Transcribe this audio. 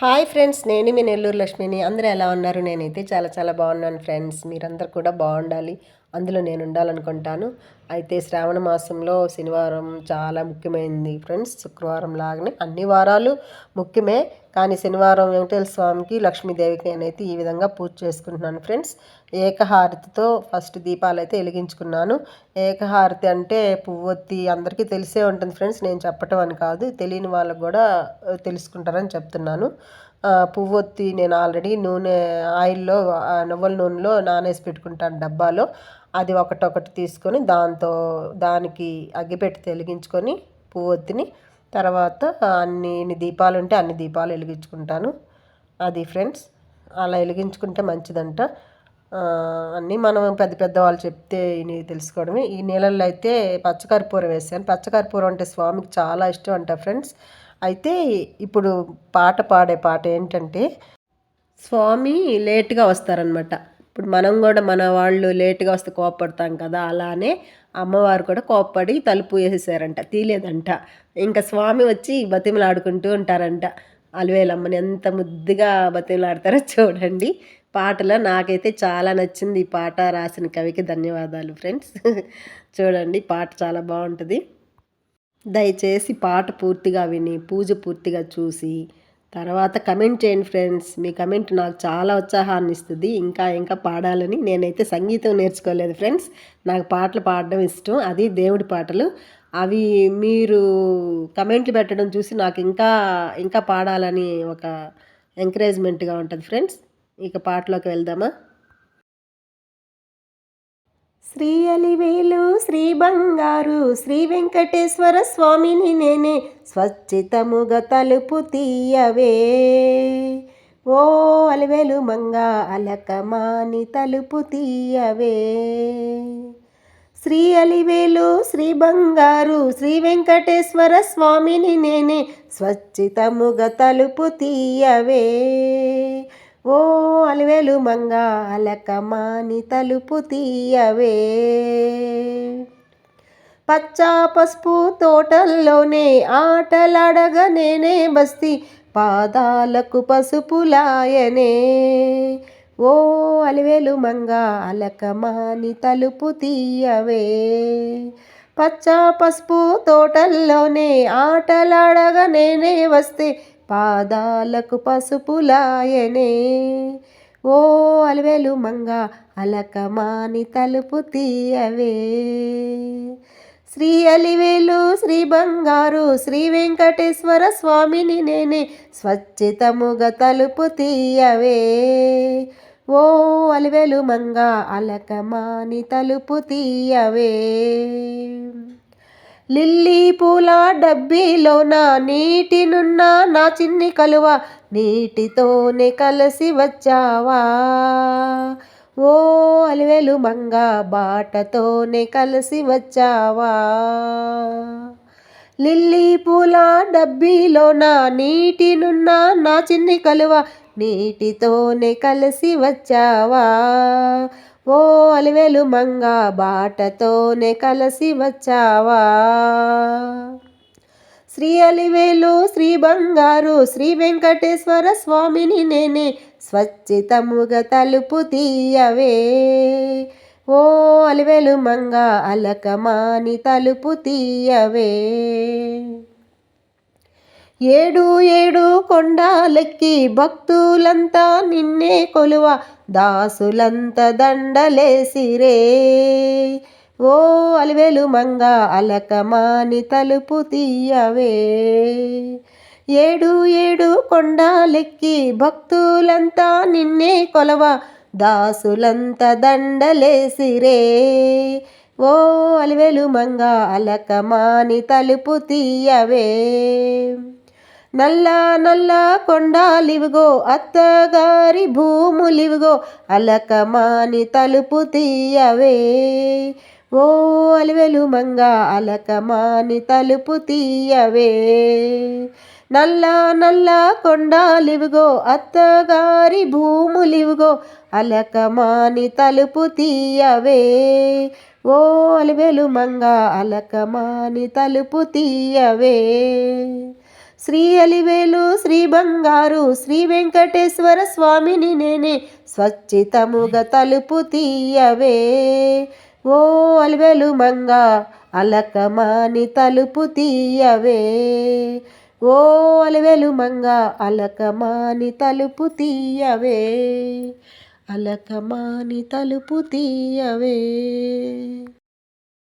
Hi friends నేను మీ నెల్లూరు లక్ష్మిని. అందరూ ఎలా ఉన్నారు? నేనైతే చాలా చాలా బాగున్నాను ఫ్రెండ్స్. మీరందరూ కూడా బాగుండాలి. అందులో నేను ఉండాలనుకుంటాను. అయితే శ్రావణ మాసంలో శనివారం చాలా ముఖ్యమైనది ఫ్రెండ్స్. శుక్రవారం లాగానే అన్ని వారాలు ముఖ్యమే. కానీ శనివారం వెంకటేశ్వర స్వామికి లక్ష్మీదేవికి నేనైతే ఈ విధంగా పూజ చేసుకుంటున్నాను ఫ్రెండ్స్. ఏకహారతితో ఫస్ట్ దీపాలు అయితే వెలిగించుకున్నాను. ఏకహారతి అంటే పువ్వొత్తి అందరికీ తెలిసే ఉంటుంది ఫ్రెండ్స్. నేను చెప్పటం అని కాదు తెలియని వాళ్ళకు కూడా తెలుసుకుంటారని చెప్తున్నాను. పువ్వొత్తి నేను ఆల్రెడీ నూనె ఆయిల్లో నువ్వుల నూనెలో నానేసి పెట్టుకుంటాను డబ్బాలో. అది ఒకటొకటి తీసుకొని దాంతో దానికి అగ్గిపెట్టి వెలిగించుకొని పువ్వొత్తిని తర్వాత అన్ని దీపాలు ఉంటే అన్ని దీపాలు వెలిగించుకుంటాను. అది ఫ్రెండ్స్ అలా వెలిగించుకుంటే మంచిదంట. అన్నీ మనం పెద్ద పెద్ద వాళ్ళు చెప్తే తెలుసుకోవడమే. ఈ నీళ్ళల్లో అయితే పచ్చకర్పూరం వేసాను. పచ్చకర్పూరం అంటే స్వామికి చాలా ఇష్టం అంట ఫ్రెండ్స్. అయితే ఇప్పుడు పాట పాడే పాట ఏంటంటే స్వామి లేట్గా వస్తారనమాట ఇప్పుడు మనం కూడా మన వాళ్ళు లేట్గా వస్తే కోపడతాం కదా అలానే అమ్మవారు కూడా కోప్పడి తలుపు వేసేసారంట తీలేదంట. ఇంకా స్వామి వచ్చి బతిమలాడుకుంటూ ఉంటారంట. అలవేలమ్మని ఎంత ముద్దుగా బతిమలాడతారో చూడండి. పాటలో నాకైతే చాలా నచ్చింది ఈ పాట రాసిన కవికి ధన్యవాదాలు ఫ్రెండ్స్. చూడండి పాట చాలా బాగుంటుంది. దయచేసి పాట పూర్తిగా విని పూజ పూర్తిగా చూసి తర్వాత కమెంట్ చేయండి ఫ్రెండ్స్ మీ కమెంట్ నాకు చాలా ఉత్సాహాన్ని ఇస్తుంది. ఇంకా ఇంకా పాడాలని నేనైతే సంగీతం నేర్చుకోలేదు ఫ్రెండ్స్ నాకు పాటలు పాడడం ఇష్టం. అది దేవుడి పాటలు. అవి మీరు కమెంట్లు పెట్టడం చూసి నాకు ఇంకా ఇంకా పాడాలని ఒక ఎంకరేజ్మెంట్గా ఉంటుంది ఫ్రెండ్స్ ఇక పాటలోకి వెళ్దామా? శ్రీ అలివేలు శ్రీ బంగారు శ్రీ వెంకటేశ్వర స్వామిని నేనే స్వచ్ఛితముగా తలుపు తీయవే. ఓ అలివేలు మంగ అలకమాని తలుపు తీయవే. శ్రీ అలివేలు శ్రీ బంగారు శ్రీ వెంకటేశ్వర స్వామిని నేనే స్వచ్ఛితముగా తలుపు తీయవే. ఓ అలివేలు మంగ అలకమాని తలుపు తీయవే. పచ్చా పసుపు తోటల్లోనే ఆటలాడగనేనే నేనే పాదాలకు పసుపులాయనే ఓ అలివేలు మంగ అలకమాని తలుపు తీయవే. పచ్చా పసుపు తోటల్లోనే ఆటలాడగా నేనే వస్తే పాదాలకు పసుపులాయనే ఓ అలవేలు మంగ అలకమాని తలుపు తీయవే. శ్రీ అలివేలు శ్రీ బంగారు శ్రీ వెంకటేశ్వర స్వామిని నేనే స్వచ్ఛితముగా తలుపు తీయవే. ఓ అలివేలు మంగ అలకమాని తలుపు తీయవే. లిల్లీ పూల డబ్బీలోన నీటినున్న నా చిన్ని కలువ నీటితోనే కలిసి వచ్చావా? ఓ అలివేలు మంగ బాటతోనే కలిసి వచ్చావా? లిల్లీ పూల డబ్బీలోన నీటినున్న నా చిన్ని కలువ నీటితోనే కలిసి వచ్చావా? ఓ అలివేలు మంగ బాటతోనే కలిసి వచ్చావా? శ్రీ అలివేలు శ్రీ బంగారు శ్రీ వెంకటేశ్వర స్వామిని నేనే స్వచ్ఛితముగా తలుపు తీయవే. ఓ అలివేలు మంగ అలకమాని తలుపు తీయవే. ఏడు ఏడు కొండాలెక్కి భక్తులంతా నిన్నే కొలువ దాసులంత దండలేసిరే ఓ అలివేలు మంగ అలకమాని తలుపు తీయవే. ఏడు ఏడు కొండాలెక్కి భక్తులంతా నిన్నే కొలవ దాసులంత దండలేసిరే ఓ అలివేలు మంగ అలకమాని తలుపు తీయవే. నల్ల నల్ల కొండాలివిగో అత్తగారి భూములివిగో అలకమాని తలుపు తీయవే. ఓ అలివెలు మంగ అలకమాని తలుపు తీయవే. నల్ల నల్ల కొండాలివిగో అత్తగారి భూములివిగో అలకమాని తలుపు తీయవే. ఓ అలివెలు మంగ అలకమాని తలుపు తీయవే. శ్రీ అలివేలు శ్రీ బంగారు శ్రీ వెంకటేశ్వర స్వామిని నేనే స్వచ్ఛితముగా తలుపు తీయవే. ఓ అలివేలు మంగ అలకమాని తలుపు తీయవే. ఓ అలివేలు మంగ అలకమాని తలుపు తీయవే. అలకమాని తలుపు తీయవే.